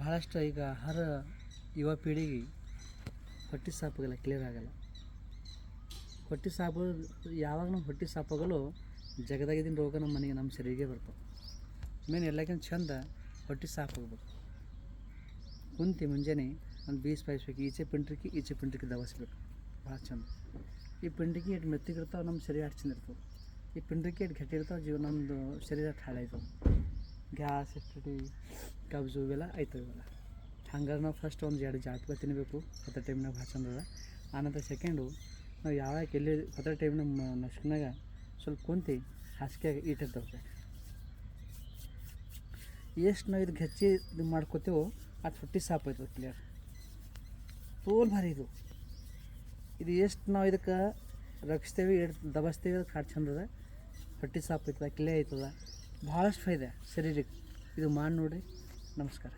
ಭಾಳಷ್ಟು ಈಗ ಆಹಾರ ಯುವ ಪೀಳಿಗೆ ಹೊಟ್ಟೆ ಸಾಪಾಗಲ್ಲ ಕ್ಲಿಯರ್ ಆಗಲ್ಲ. ಹೊಟ್ಟೆ ಸಾಪು ಯಾವಾಗ ಹೊಟ್ಟೆ ಸಾಪಾಗಲು ಜಗದಾಗಿದ್ದಿನ ರೋಗ ನಮ್ಮ ಮನೆಗೆ, ನಮ್ಮ ಶರೀರಿಗೆ ಬರ್ತವೆ. ಮೇನ್ ಎಲ್ಲಕ್ಕಿಂತ ಚಂದ ಹೊಟ್ಟೆ ಸಾಪಾಗ್ಬೇಕು ಕುಂತಿ ಮುಂಜಾನೆ ಒಂದು ಬೀಸ್ ಪಾಯಿಸ್ಬೇಕು, ಈಚೆ ಪಿಂಟ್ರಿಕಿ ಈಚೆ ಪಿಂಟ್ರಿಕಿ ದವಸ್ಬೇಕು. ಭಾಳ ಚಂದ. ಈ ಪಿಂಡ್ರಿಕಿ ಎಷ್ಟು ಮೆತ್ತಿಗಿರ್ತಾವೆ ನಮ್ಮ ಶರೀರ ಅಷ್ಟು ಚಂದ ಇರ್ತವೆ ಈ ಪಿಂಡ್ರಿಕಿ ಎಷ್ಟು ಗಟ್ಟಿ ಇರ್ತಾವೆ ಜೀವ ನಮ್ಮದು ಶರೀರ ಹಾಳಾಯ್ತವೆ ಗ್ಯಾಸ್ ಇರ್ತದೆ ಕಬ್ಜು ಇವೆಲ್ಲ ಆಯ್ತವೆ ಇವೆಲ್ಲ ಹಂಗಾರೆ ನಾವು ಫಸ್ಟ್ ಒಂದು ಎರಡು ಜಾಟಕ ತಿನ್ನಬೇಕು ಹೊತ್ತ ಟೈಮ್ನಾಗ ಭಾಳ ಚಂದದ ಆನಂತರ ಸೆಕೆಂಡು ನಾವು ಯಾವಾಗ ಎಲ್ಲಿ ಹೊತ್ತ ಟೈಮ್ನಾಗ ನಸ್ಕ್ನಾಗ ಸ್ವಲ್ಪ ಕುಂತು ಹಾಸಿಗೆ ಇಟ್ಟಿರ್ತವೆ ಎಷ್ಟು ನಾವು ಇದು ಹೆಚ್ಚಿ ಇದು ಮಾಡ್ಕೋತೇವೋ ಅದು ಹೊಟ್ಟೆ ಸಾಪ್ ಆಯ್ತದೆ ಕ್ಲಿಯರ್ ತೋಲ್ ಭಾರಿ ಇದು. ಇದು ಎಷ್ಟು ನಾವು ಇದಕ್ಕೆ ರಕ್ಷಿಸ್ತೇವೆ ದಬಸ್ತೇವೆ, ಅದು ಕಾಡು ಚಂದದ ಹೊಟ್ಟೆ ಸಾಪ್ ಆಯ್ತದ ಕ್ಲಿಯರ್ ಆಯ್ತದ. ಭಾಳಷ್ಟು ಫೈದೆ ಶರೀರಕ್ಕೆ ಇದು ಮಾಡಿ ನೋಡಿರಿ ನಮಸ್ಕಾರ.